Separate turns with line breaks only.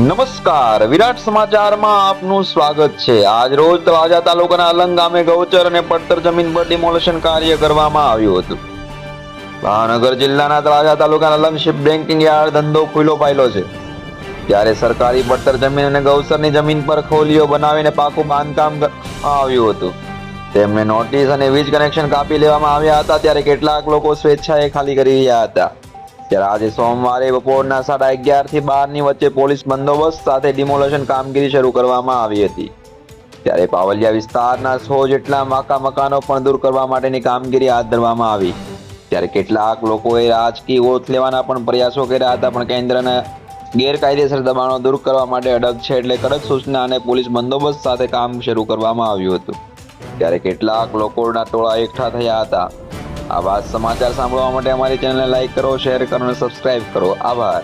નમસ્કાર, વિરાટ સમાચારમાં આપનું સ્વાગત છે. આજ રોજ તળાજા તાલુકાના અલંગ ગામે ગૌચર અને પડતર જમીન પર ડિમોલેશન કાર્ય કરવામાં આવ્યું હતું. ભાવનગર જિલ્લાના તળાજા તાલુકાના અલંગ શિપ બેન્કિંગ યાર્ડ ધંધો ખુલ્લો પાયલો છે. ત્યારે સરકારી પડતર જમીન અને ગૌચરની જમીન પર ખોલીઓ બનાવીને પાકું બાંધકામ આવ્યું હતું. તેમને નોટિસ અને વીજ કનેક્શન કાપી લેવામાં આવ્યા હતા, ત્યારે કેટલાક લોકો સ્વેચ્છાએ ખાલી કરી રહ્યા હતા. ત્યારે આજે સોમવારે બપોરના સાડા અગિયારથી બારની વચ્ચે પોલીસ બંદોબસ્ત સાથે ડિમોલેશન કામગીરી શરૂ કરવામાં આવી હતી. ત્યારે પાવલિયા વિસ્તારના સો જેટલા માકા મકાનો પણ દૂર કરવા માટેની કામગીરી હાથ ધરવામાં આવી. ત્યારે કેટલાક લોકોએ રાજકીય ઓથ લેવાના પણ પ્રયાસો કર્યા હતા, પણ કેન્દ્રના ગેરકાયદેસર દબાણો દૂર કરવા માટે અડગ છે એટલે કડક સૂચના અને પોલીસ બંદોબસ્ત સાથે કામ શરૂ કરવામાં આવ્યું હતું. ત્યારે કેટલાક લોકોના ટોળા એકઠા થયા હતા. આવા સમાચાર સાંભળવા માટે અમારી ચેનલને લાઈક કરો શેર કરો અને સબસ્ક્રાઇબ કરો. આભાર.